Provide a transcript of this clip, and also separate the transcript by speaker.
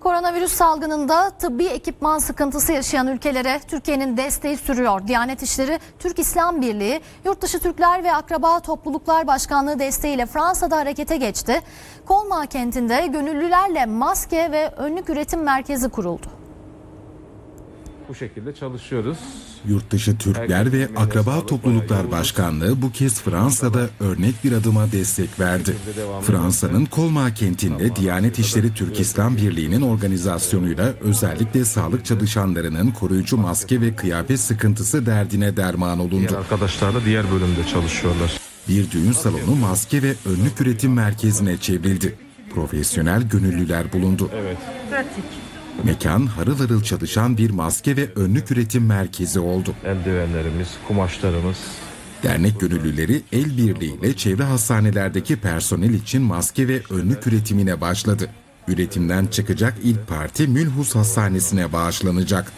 Speaker 1: Koronavirüs salgınında tıbbi ekipman sıkıntısı yaşayan ülkelere Türkiye'nin desteği sürüyor. Diyanet İşleri, Türk İslam Birliği, Yurtdışı Türkler ve Akraba Topluluklar Başkanlığı desteğiyle Fransa'da harekete geçti. Colmar kentinde gönüllülerle maske ve önlük üretim merkezi kuruldu.
Speaker 2: Bu şekilde çalışıyoruz.
Speaker 3: Yurtdışı Türkler ve Akraba Topluluklar Başkanlığı bu kez Fransa'da örnek bir adıma destek verdi. Fransa'nın Colmar kentinde Diyanet İşleri Türk İslam Birliği'nin organizasyonuyla özellikle sağlık çalışanlarının koruyucu maske ve kıyafet sıkıntısı derdine derman
Speaker 2: Diğer
Speaker 3: olundu.
Speaker 2: arkadaşlar da diğer bölümde çalışıyorlar.
Speaker 3: Bir düğün salonu maske ve önlük üretim merkezine çevrildi. Profesyonel gönüllüler bulundu.
Speaker 2: Evet.
Speaker 3: Mekan harıl harıl çalışan bir maske ve önlük üretim merkezi oldu.
Speaker 2: Eldivenlerimiz, kumaşlarımız.
Speaker 3: Dernek gönüllüleri el birliğiyle çevre hastanelerdeki personel için maske ve önlük üretimine başladı. Üretimden çıkacak ilk parti Mülhus Hastanesi'ne bağışlanacak.